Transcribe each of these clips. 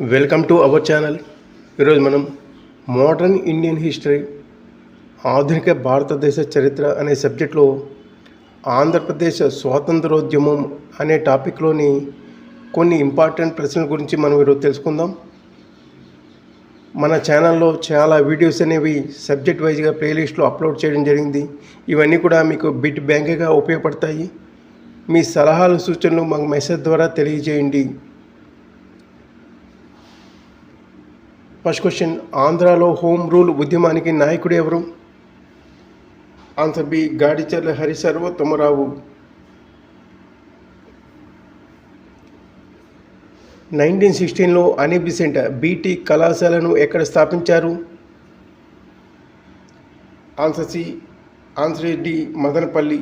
Welcome to our channel ఈరోజు మనం modern Indian history ఆధునిక భారతదేశ చరిత్ర అనే సబ్జెక్ట్లో ఆంధ్రప్రదేశ్ స్వాతంత్రోద్యమం అనే టాపిక్లోని కొన్ని ఇంపార్టెంట్ ప్రశ్నల గురించి మనం ఈరోజు తెలుసుకుందాం. మన ఛానల్లో చాలా వీడియోస్ అనేవి సబ్జెక్ట్ వైజ్గా ప్లేలిస్ట్లో అప్లోడ్ చేయడం జరిగింది. ఇవన్నీ కూడా మీకు బిట్ బ్యాంక్గా ఉపయోగపడతాయి. మీ సలహాలు సూచనలు మాకు మెసేజ్ ద్వారా తెలియజేయండి. ఫస్ట్ క్వశ్చన్ ఆంధ్రాలో హోమ్ రూల్ ఉద్యమానికి నాయకుడు ఎవరు answer B Gadicherla Harisarvottama Rao nineteen సిక్స్టీన్లో అనిబిసెంట్ బీటీ కళాశాలను ఎక్కడ స్థాపించారు answer C answer D Madanapalle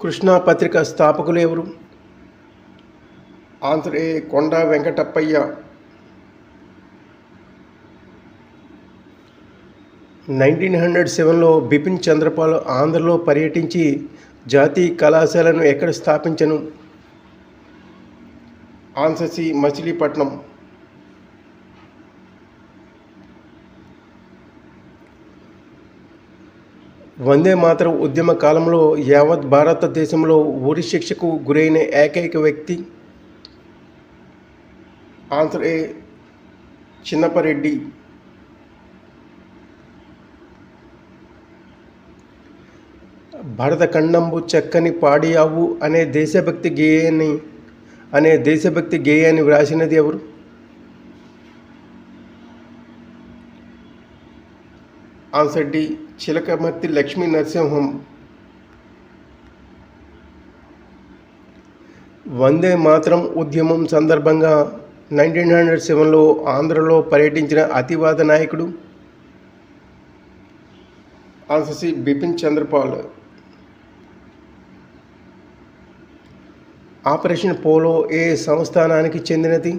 Krishna Patrika స్థాపకులు ఎవరు ఆంధ్రే కొండ వెంకటప్పయ్య. నైన్టీన్ హండ్రెడ్ సెవెన్లో బిపిన్ చంద్రపాల్ ఆంధ్రలో పర్యటించి జాతీయ కళాశాలను ఎక్కడ స్థాపించను? ఆన్ససి మచిలీపట్నం. వందే మాతరం ఉద్యమ కాలంలో యావత్ భారతదేశంలో ఉరి శిక్షకు గురైన ఏకైక వ్యక్తి ఆన్సర్ ఏ? చిన్నపరెడ్డి. భరతఖండంబు చక్కని పాడియావు అనే దేశభక్తి గేయాన్ని అనే దేశభక్తి గేయాన్ని వ్రాసినది ఎవరు? Answer D Chilakamarthi Lakshmi Narasimham. వందే మాత్రం ఉద్యమం సందర్భంగా నైన్టీన్ హండ్రెడ్ సెవెన్లో ఆంధ్రలో పర్యటించిన అతివాద నాయకుడు answer C Bipin Chandra Pal. Operation Polo ఏ సంస్థానానికి చెందినది?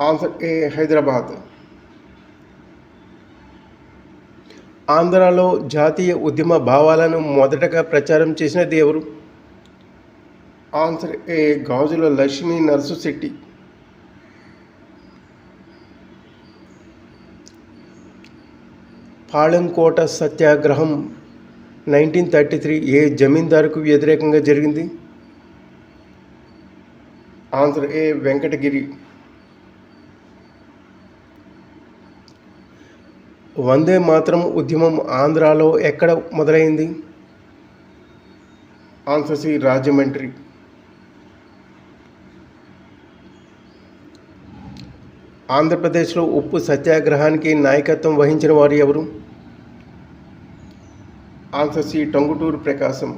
Answer A Hyderabad. ఆంధ్రాలో జాతీయ ఉద్యమ భావాలను మొదటగా ప్రచారం చేసినది ఎవరు ఆన్సర్ ఏ గాజుల లక్ష్మీ నరసుశెట్టి పాళెంకోట సత్యాగ్రహం నైన్టీన్ థర్టీ త్రీ ఏ జమీందారుకు వ్యతిరేకంగా జరిగింది? ఆన్సర్ ఏ వెంకటగిరి. వందే మాత్రం ఉద్యమం ఆంధ్రాలో ఎక్కడ మొదలైంది? Answer C Rajahmundry. ఆంధ్రప్రదేశ్లో ఉప్పు సత్యాగ్రహానికి నాయకత్వం వహించిన వారు ఎవరు? Answer C Tanguturu Prakasam.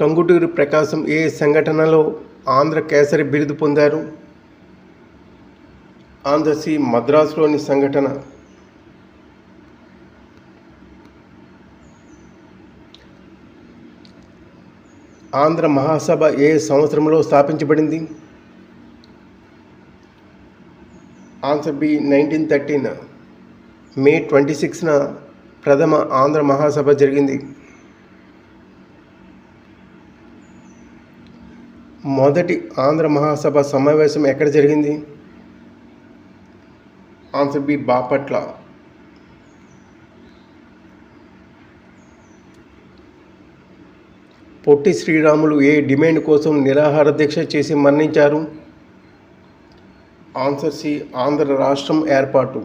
Tanguturu Prakasam ఏ సంఘటనలో ఆంధ్ర కేసరి బిరుదు పొందారు? ఆంధ్ర సి మద్రాసులోని సంఘటన. ఆంధ్ర మహాసభ ఏ సంవత్సరంలో స్థాపించబడింది? Answer B nineteen thirteen. May twenty సిక్స్న ప్రథమ ఆంధ్ర మహాసభ జరిగింది. మొదటి ఆంధ్ర మహాసభ సమావేశం ఎక్కడ జరిగింది? Answer B Bapatla. పొట్టి శ్రీరాములు ఏ డిమాండ్ కోసం నిరాహార దీక్ష చేసి మరణించారు? ఆన్సర్ సి ఆంధ్ర రాష్ట్రం ఏర్పాటు.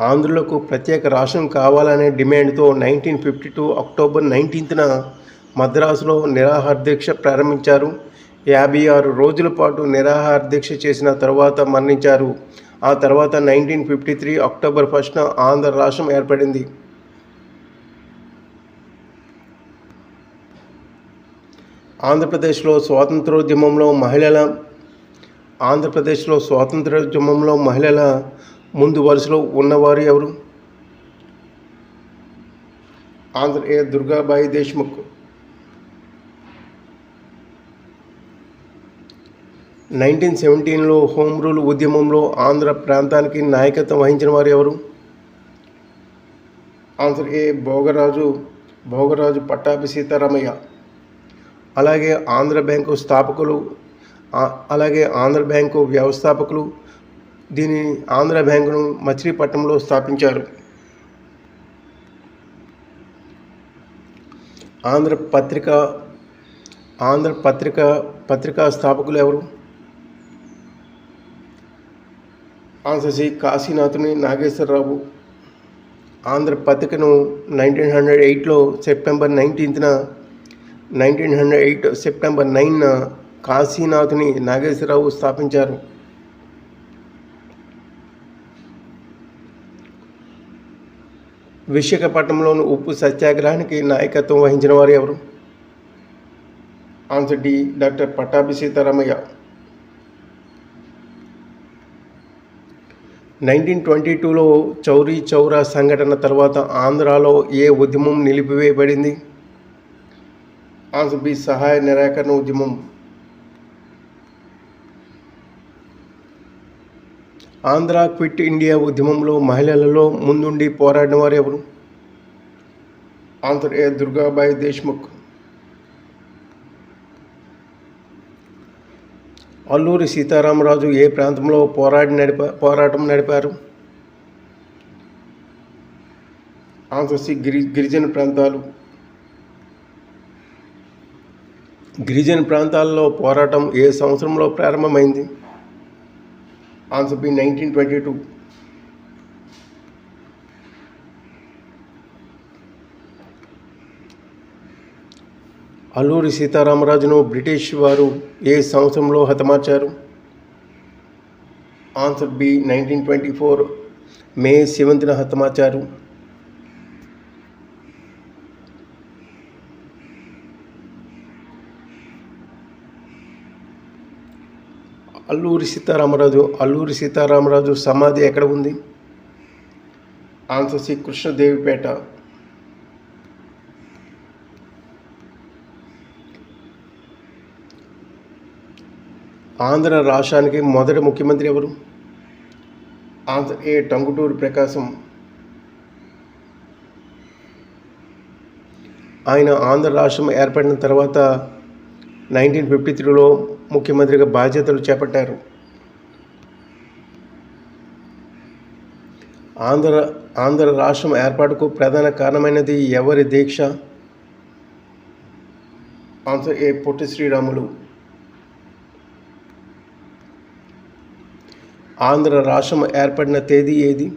ఆంధ్రులకు ప్రత్యేక రాష్ట్రం కావాలనే డిమాండ్తో నైన్టీన్ ఫిఫ్టీ టూ అక్టోబర్ నైన్టీన్త్న మద్రాసులో నిరాహార దీక్ష ప్రారంభించారు. యాభై ఆరు రోజుల పాటు నిరాహార దీక్ష చేసిన తర్వాత మరణించారు. ఆ తర్వాత నైన్టీన్ ఫిఫ్టీ త్రీ అక్టోబర్ ఫస్ట్న ఆంధ్ర రాష్ట్రం ఏర్పడింది. ఆంధ్రప్రదేశ్లో స్వాతంత్రోద్యమంలో మహిళల ఆంధ్రప్రదేశ్లో స్వాతంత్రోద్యమంలో మహిళల ముందు వరుసలో ఉన్నవారు ఎవరు? Answer A Durgabai Deshmukh. Nineteen సెవెంటీన్లో హోమ్ రూల్ ఉద్యమంలో ఆంధ్ర ప్రాంతానికి నాయకత్వం వహించిన వారు ఎవరు? Answer A Bhogaraju Bhogaraju Pattabhi Sitaramayya. అలాగే ఆంధ్ర బ్యాంకు స్థాపకులు అలాగే ఆంధ్ర బ్యాంకు వ్యవస్థాపకులు దీని ఆంధ్ర బ్యాంకును మచిలీపట్నంలో స్థాపించారు. ఆంధ్ర పత్రిక ఆంధ్ర పత్రిక పత్రికా స్థాపకులు ఎవరు? ఆన్సర్ కాశీనాథుని నాగేశ్వరరావు. ఆంధ్ర పత్రికను నైన్టీన్ హండ్రెడ్ ఎయిట్లో September నైన్టీన్త్న nineteen hundred eight September nine Kasinathuni Nageswara Rao స్థాపించారు. విశాఖపట్నంలోని ఉప్పు సత్యాగ్రహానికి నాయకత్వం వహించిన వారు ఎవరు? Answer D doctor Pattabhi Sitaramayya. Nineteen twenty టూలో చౌరీ చౌరా సంఘటన తర్వాత ఆంధ్రాలో ఏ ఉద్యమం నిలిపివేయబడింది? ఆన్సర్ సహాయ నిరాకరణ ఉద్యమం ఆంధ్ర క్విట్ ఇండియా ఉద్యమంలో మహిళలలో ముందుండి పోరాడిన వారు ఎవరు ఆంధ్ర ఏ దుర్గాబాయి దేశ్ముఖ్ అల్లూరి సీతారామరాజు ఏ ప్రాంతంలో పోరాడి నడిప పోరాటం నడిపారు ఆంధ్ర గిరి గిరిజన ప్రాంతాలు గిరిజన ప్రాంతాల్లో పోరాటం ఏ సంవత్సరంలో ప్రారంభమైంది? Answer B nineteen twenty two. Alluri సీతారామరాజును British వారు ఏ సంవత్సరంలో హతమార్చారు? Answer B nineteen twenty four. May సెవెంత్న హతమార్చారు. అల్లూరి సీతారామరాజు అల్లూరి సీతారామరాజు సమాధి ఎక్కడ ఉంది? Answer C Krishnadevipeta. ఆంధ్ర రాష్ట్రానికి మొదటి ముఖ్యమంత్రి ఎవరు? ఆంధ్ర ఏ టంగుటూరు ప్రకాశం. ఆయన ఆంధ్ర రాష్ట్రం ఏర్పడిన తర్వాత నైన్టీన్ ఫిఫ్టీ త్రీలో ముఖ్యమంత్రిగా బాధ్యతలు చేపట్టారు. ఆంధ్ర ఆంధ్ర రాష్ట్రం ఏర్పాటుకు ప్రధాన కారణమైనది ఎవరి దీక్ష? Answer A Potti Sriramulu. Andhra రాష్ట్రం ఏర్పడిన తేదీ ఏది?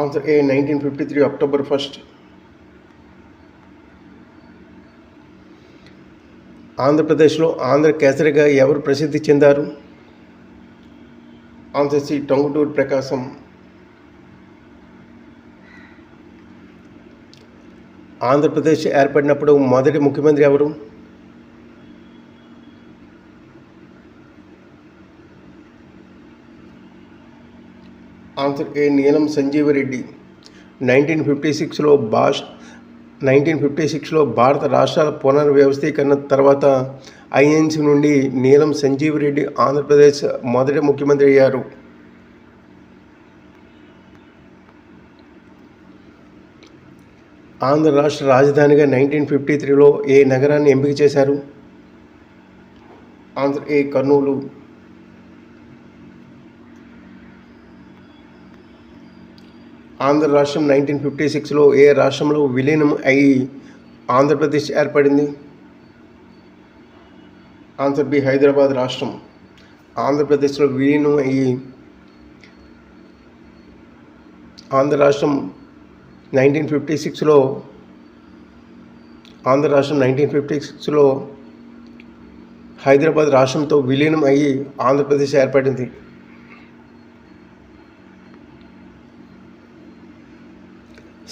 Answer A nineteen fifty three October first. ఆంధ్రప్రదేశ్లో ఆంధ్ర కేసరిగా ఎవరు ప్రసిద్ధి చెందారు? Answer C Tanguturu Prakasam. Andhra Pradesh ఏర్పడినప్పుడు మొదటి ముఖ్యమంత్రి ఎవరు? ఆన్సర్ ఏ నీలం సంజీవరెడ్డి. నైన్టీన్ ఫిఫ్టీ సిక్స్లో భాష నైన్టీన్ ఫిఫ్టీ సిక్స్లో భారత రాష్ట్రాల పునర్వ్యవస్థీకరణ తర్వాత ఐఎన్సీ నుండి నీలం సంజీవరెడ్డి ఆంధ్రప్రదేశ్ మొదటి ముఖ్యమంత్రి అయ్యారు. ఆంధ్ర రాష్ట్ర రాజధానిగా నైన్టీన్ ఫిఫ్టీ త్రీలో ఏ నగరాన్ని ఎంపిక చేశారు? ఆంధ్ర ఏ కర్నూలు? ఆంధ్ర రాష్ట్రం నైన్టీన్ ఫిఫ్టీ సిక్స్లో ఏ రాష్ట్రంలో విలీనం అయి ఆంధ్రప్రదేశ్ ఏర్పడింది? ఆన్సర్ బి హైదరాబాద్ రాష్ట్రం. ఆంధ్రప్రదేశ్లో విలీనం అయ్యి ఆంధ్ర రాష్ట్రం నైన్టీన్ ఫిఫ్టీ సిక్స్లో ఆంధ్ర రాష్ట్రం నైన్టీన్ ఫిఫ్టీ సిక్స్లో హైదరాబాద్ రాష్ట్రంతో విలీనం అయ్యి ఆంధ్రప్రదేశ్ ఏర్పడింది.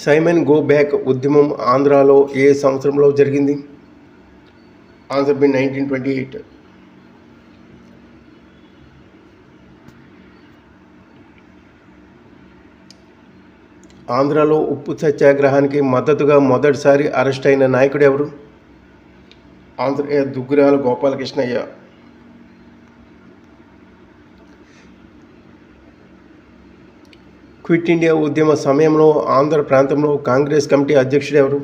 సైమన్ గో బ్యాక్ ఉద్యమం ఆంధ్రాలో ఏ సంవత్సరంలో జరిగింది? Answer B nineteen twenty eight. ఆంధ్రాలో ఉప్పు సత్యాగ్రహానికి మద్దతుగా మొదటిసారి అరెస్ట్ అయిన నాయకుడు ఎవరు? Answer Duggirala Gopalakrishnayya. Quit India ఉద్యమ సమయంలో ఆంధ్ర ప్రాంతంలో కాంగ్రెస్ కమిటీ అధ్యక్షుడు ఎవరు?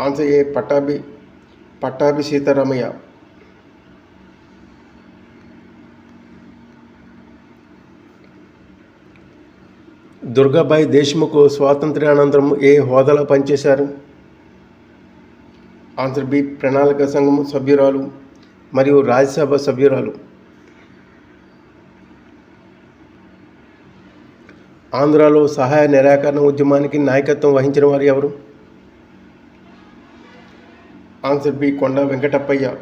Answer A Pattabhi Pattabhi Sitaramayya. Durgabai Deshmukh స్వాతంత్ర్యానంతరం ఏ హోదాలో పనిచేశారు? ఆన్సర్ బి ప్రణాళిక సంఘం సభ్యురాలు మరియు రాజ్యసభ సభ్యురాలు. ఆంధ్రాలో సహాయ నిరాకరణ ఉద్యమానికి నాయకత్వం వహించిన వారు ఎవరు? ఆన్సర్ బి కొండ వెంకటప్పయ్య.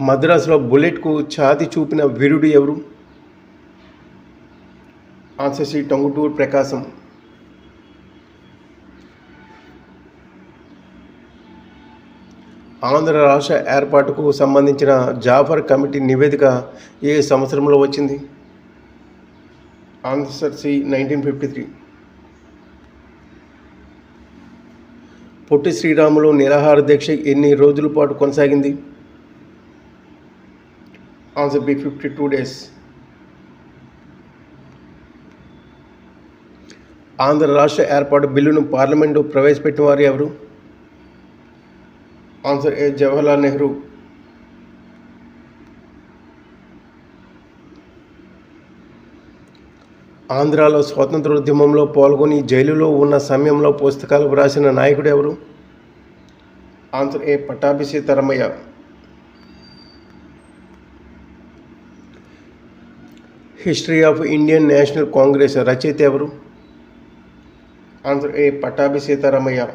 మద్రాసులో బుల్లెట్కు ఛాతి చూపిన వీరుడు ఎవరు? Answer C Tanguturu Prakasam. Andhra రాష్ట్ర ఏర్పాటుకు సంబంధించిన జాఫర్ కమిటీ నివేదిక ఏ సంవత్సరంలో వచ్చింది? Answer C nineteen fifty three. Potti Sriramulu నిరాహార దీక్ష ఎన్ని రోజుల పాటు కొనసాగింది? Answer B fifty two days. Andhra రాష్ట్ర ఏర్పాటు బిల్లును పార్లమెంటు ప్రవేశపెట్టిన వారు ఎవరు? Answer A Jawaharlal Nehru? ఆంధ్రాలో స్వాతంత్రోద్యమంలో పాల్గొని జైలులో ఉన్న సమయంలో పుస్తకాలు వ్రాసిన నాయకుడు ఎవరు? Answer A Pattabhi Sitaramayya. History of Indian National Congress రచయిత ఎవరు? Answer A Pattabhi Sitaramayya.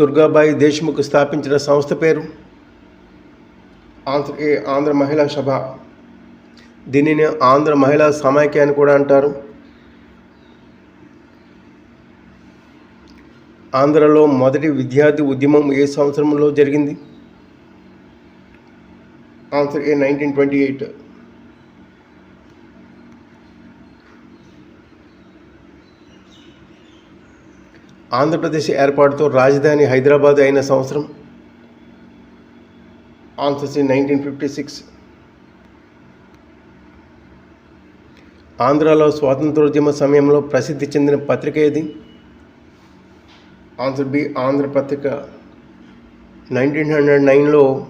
Durgabai Deshmukh స్థాపించిన సంస్థ పేరు? ఆంధ్ర ఆంధ్ర మహిళా సభ. దీనిని ఆంధ్ర మహిళా సమాఖ్య అని కూడా అంటారు. ఆంధ్రలో మొదటి విద్యార్థి ఉద్యమం ఏ సంవత్సరంలో జరిగింది? Answer A nineteen twenty eight. Andhra Pradesh ఏర్పాటుతో రాజధాని హైదరాబాద్ అయిన సంవత్సరం answers in nineteen fifty six. ఆంధ్రాలో స్వాతంత్రోద్యమ సమయంలో ప్రసిద్ధి చెందిన పత్రిక ఏది? ఆన్సర్ బి ఆంధ్ర పత్రిక. నైన్టీన్ హండ్రెడ్ నైన్లో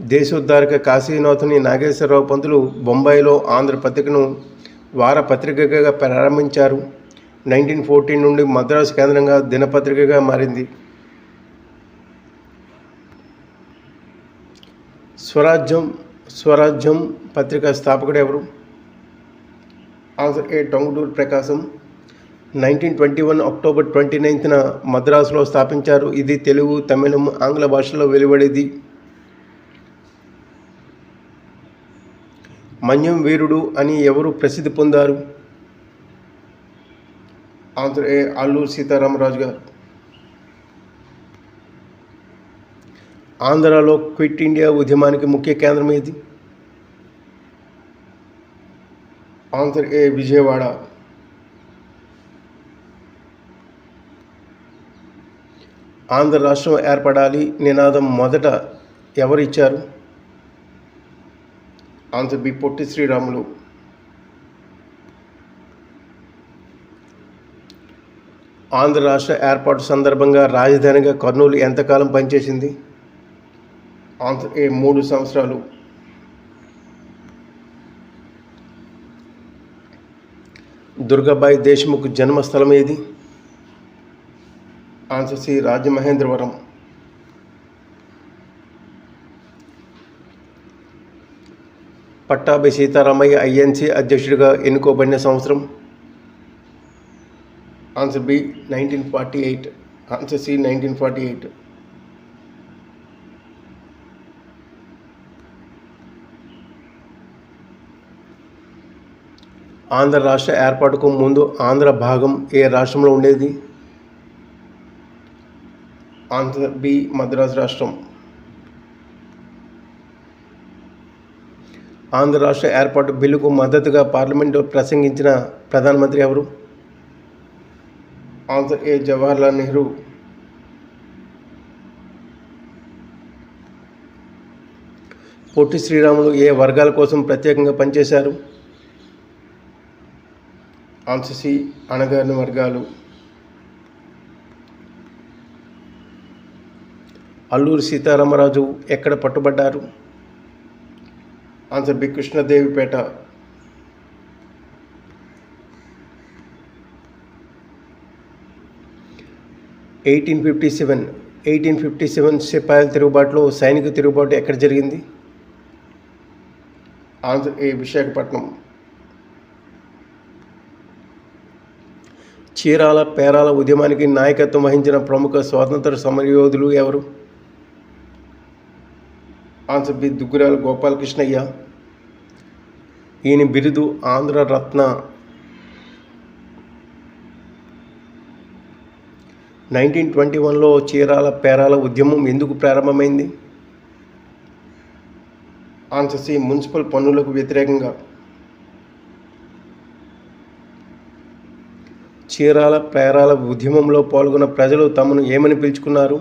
దేశోద్ధారక కాశీనాథుని నాగేశ్వరరావు పంతులు బొంబాయిలో ఆంధ్ర పత్రికను వారపత్రికగా ప్రారంభించారు. నైన్టీన్ ఫోర్టీన్ నుండి మద్రాసు కేంద్రంగా దినపత్రికగా మారింది. స్వరాజ్యం స్వరాజ్యం పత్రిక స్థాపకుడు ఎవరు? Answer A. Tanguturu Prakasam. Nineteen twenty one October twenty నైన్త్న మద్రాసులో స్థాపించారు. ఇది తెలుగు తమిళం ఆంగ్ల భాషలో వెలువడేది. మన్యం వీరుడు అని ఎవరు ప్రసిద్ధి పొందారు? ఆన్సర్ ఏ అల్లూరు సీతారామరాజు గారు. ఆంధ్రాలో క్విట్ ఇండియా ఉద్యమానికి ముఖ్య కేంద్రం ఏది? ఆన్సర్ ఏ విజయవాడ. ఆంధ్ర రాష్ట్రం ఏర్పడాలి నినాదం మొదట ఎవరు ఇచ్చారు? Answer B Potti Sriramulu. Andhra రాష్ట్ర ఏర్పాటు సందర్భంగా రాజధానిగా కర్నూలు ఎంతకాలం పనిచేసింది? ఆంధ్ర ఏ మూడు సంవత్సరాలు. దుర్గాబాయి దేశ్ముఖ్ జన్మస్థలం ఏది? Answer C Rajamahendravaram. Pattabhi Sitaramayya INC అధ్యక్షుడిగా ఎన్నుకోబడిన సంవత్సరం? Answer B nineteen forty eight answer C nineteen forty eight Andhra రాష్ట్ర ఏర్పాటుకు ముందు ఆంధ్ర భాగం ఏ రాష్ట్రంలో ఉండేది? ఆంధ్ర బి మద్రాసు రాష్ట్రం. ఆంధ్ర రాష్ట్ర ఏర్పాటు బిల్లుకు మద్దతుగా పార్లమెంటు ప్రసంగించిన ప్రధానమంత్రి ఎవరు? Answer A Jawaharlal Nehru. పొట్టి శ్రీరాములు ఏ వర్గాల కోసం ప్రత్యేకంగా పనిచేశారు? ఆన్సర్ సి అణగారిన వర్గాలు. అల్లూరి సీతారామరాజు ఎక్కడ పట్టుబడ్డారు? Answer B Krishnadevipeta. Eighteen fifty seven eighteen fifty seven సిపాయిల తిరుగుబాటులో సైనిక తిరుగుబాటు ఎక్కడ జరిగింది? ఆంధ్ర ఏ విశాఖపట్నం. చీరాల పేరాల ఉద్యమానికి నాయకత్వం వహించిన ప్రముఖ స్వాతంత్ర సమరయోధులు ఎవరు? Answer B. దుగ్గురాల గోపాలకృష్ణయ్య. ఈయన బిరుదు ఆంధ్ర రత్న నైన్టీన్ ట్వంటీ వన్లో చీరాల పేరాల ఉద్యమం ఎందుకు ప్రారంభమైంది? ఆన్సర్ సి మున్సిపల్ పన్నులకు వ్యతిరేకంగా. చీరాల పేరాల ఉద్యమంలో పాల్గొన్న ప్రజలు తమను ఏమని పిలుచుకున్నారు?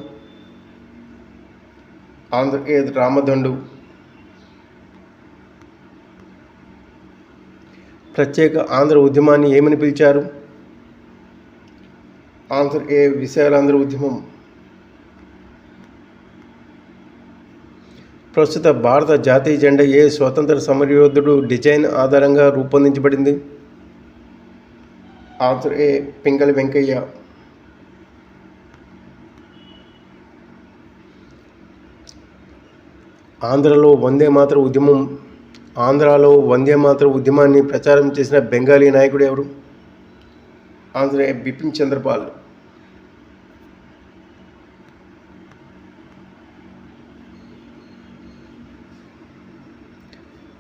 ఆంధ్రప్రదేశ్ రామదండు. ప్రత్యేక ఆంధ్ర ఉద్యమాన్ని ఏమని పిలిచారు? ఆంధ్ర ఏ విశాలాంధ్ర ఉద్యమం? ప్రస్తుత భారత జాతీయ జెండా ఏ స్వతంత్ర సమరయోధుడు డిజైన్ ఆధారంగా రూపొందించబడింది? Answer A Pingali Venkayya. ఆంధ్రలో వందే మాతృ ఉద్యమం. ఆంధ్రాలో వందే మాత్ర ఉద్యమాన్ని ప్రచారం చేసిన బెంగాలీ నాయకుడు ఎవరు? ఆంధ్ర బిపిన్ చంద్రపాల్.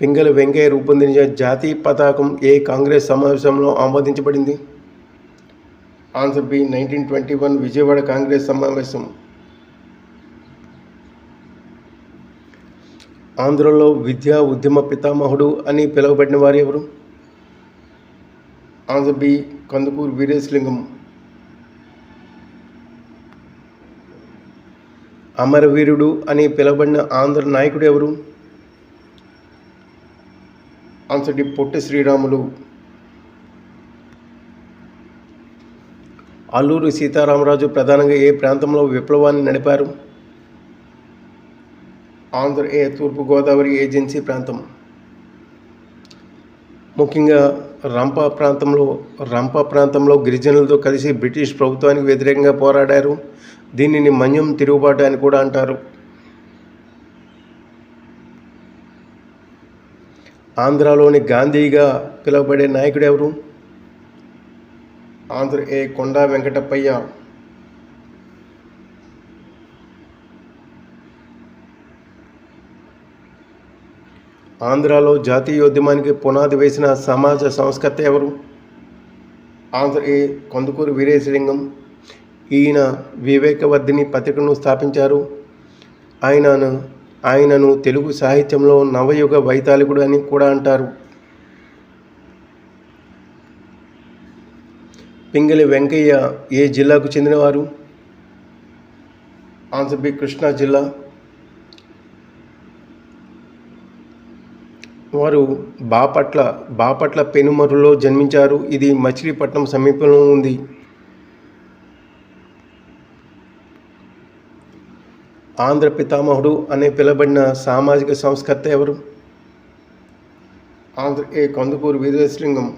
పింగళి వెంకయ్య రూపొందించిన జాతీయ పతాకం ఏ కాంగ్రెస్ సమావేశంలో ఆమోదించబడింది? Answer B nineteen twenty one Vijayawada Congress సమావేశం. ఆంధ్రలో విద్యా ఉద్యమ పితామహుడు అని పిలువబడిన వారు ఎవరు? Answer B Kandukuru Veeresalingam. అమరవీరుడు అని పిలువబడిన ఆంధ్ర నాయకుడు ఎవరు? Answer D Potti Sriramulu. Alluri Sitaramaraju ప్రధానంగా ఏ ప్రాంతంలో విప్లవాన్ని నడిపారు? ఆంధ్ర ఏ తూర్పుగోదావరి ఏజెన్సీ ప్రాంతం? ముఖ్యంగా రంపా ప్రాంతంలో రంపా ప్రాంతంలో గిరిజనులతో కలిసి బ్రిటిష్ ప్రభుత్వానికి వ్యతిరేకంగా పోరాడారు. దీనిని మన్యం తిరుగుబాటు అని కూడా అంటారు. ఆంధ్రాలోని గాంధీగా పిలువబడే నాయకుడు ఎవరు? ఆంధ్ర ఏ కొండా వెంకటప్పయ్య. ఆంధ్రాలో జాతీయోద్యమానికి పునాది వేసిన సమాజ సంస్కర్త ఎవరు? ఆంధ్ర ఏ. కొందుకూరు వీరేశలింగం. ఈయన వివేకవర్ధిని పత్రికను స్థాపించారు. ఆయనను ఆయనను తెలుగు సాహిత్యంలో నవయుగ వైతాళికుడు అని కూడా అంటారు. పింగళి వెంకయ్య ఏ జిల్లాకు చెందినవారు? ఆన్సర్ బి కృష్ణా జిల్లా. వారు బాపట్ల బాపట్ల పెనుమరులో జన్మించారు. ఇది మచిలీపట్నం సమీపంలో ఉంది. ఆంధ్ర పితామహుడు అనే పిలబడిన సామాజిక సంస్కర్త ఎవరు? ఆంధ్ర ఏ కందుకూరు వీరేశలింగం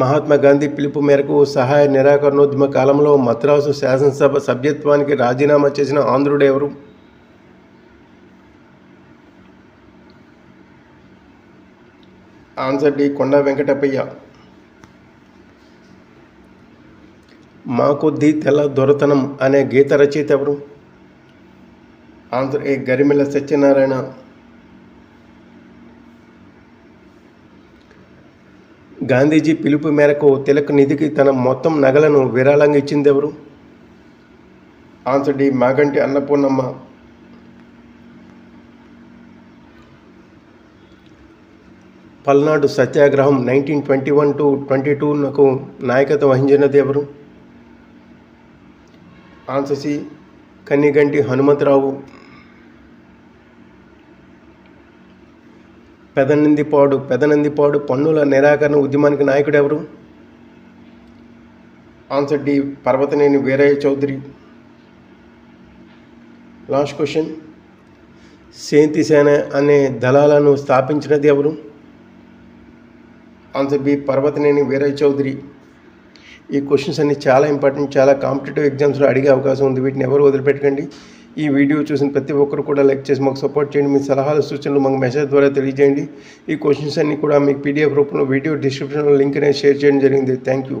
మహాత్మా గాంధీ పిలుపు మేరకు సహాయ నిరాకరణోద్యమ కాలంలో మద్రాసు శాసనసభ సభ్యత్వానికి రాజీనామా చేసిన ఆంధ్రుడు ఎవరు? ఆన్సర్ డి కొండ వెంకటప్పయ్య. మా కొద్ది తెల్ల దొరతనం అనే గీత రచయిత ఎవరు? Answer A Garimella Satyanarayana. Gandhiji పిలుపు మేరకు తిలక్ నిధికి తన మొత్తం నగలను విరాళంగా ఇచ్చింది ఎవరు? Answer D Maganti Annapurnamma. Palnadu satyagraham nineteen twenty one to twenty టూనకు నాయకత్వం వహించినది ఎవరు? Answer C Kanneganti Hanumantharao. Pedanandipadu Pedanandipadu పన్నుల నిరాకరణ ఉద్యమానికి నాయకుడు ఎవరు? Answer D Parvataneni Veerayya Chowdary. Last question సేంతి సేన అనే దళాలను స్థాపించినది ఎవరు? Answer B Parvataneni Veerayya Chowdary. ఈ క్వశ్చన్స్ అన్ని చాలా ఇంపార్టెంట్ చాలా కాంపిటేటివ్ ఎగ్జామ్స్లో అడిగే అవకాశం ఉంది. వీటిని ఎవరు వదిలిపెట్టకండి. ఈ వీడియో చూసిన ప్రతి ఒక్కరు కూడా లైక్ చేసి మాకు సపోర్ట్ చేయండి. మీ సలహాలు సూచనలు మాకు మెసేజ్ ద్వారా తెలియజేయండి. ఈ క్వశ్చన్స్ అన్ని కూడా మీకు పీడిఎఫ్ రూపంలో వీడియో డిస్క్రిప్షన్లో లింక్ అనేది షేర్ చేయడం జరిగింది. Thank you.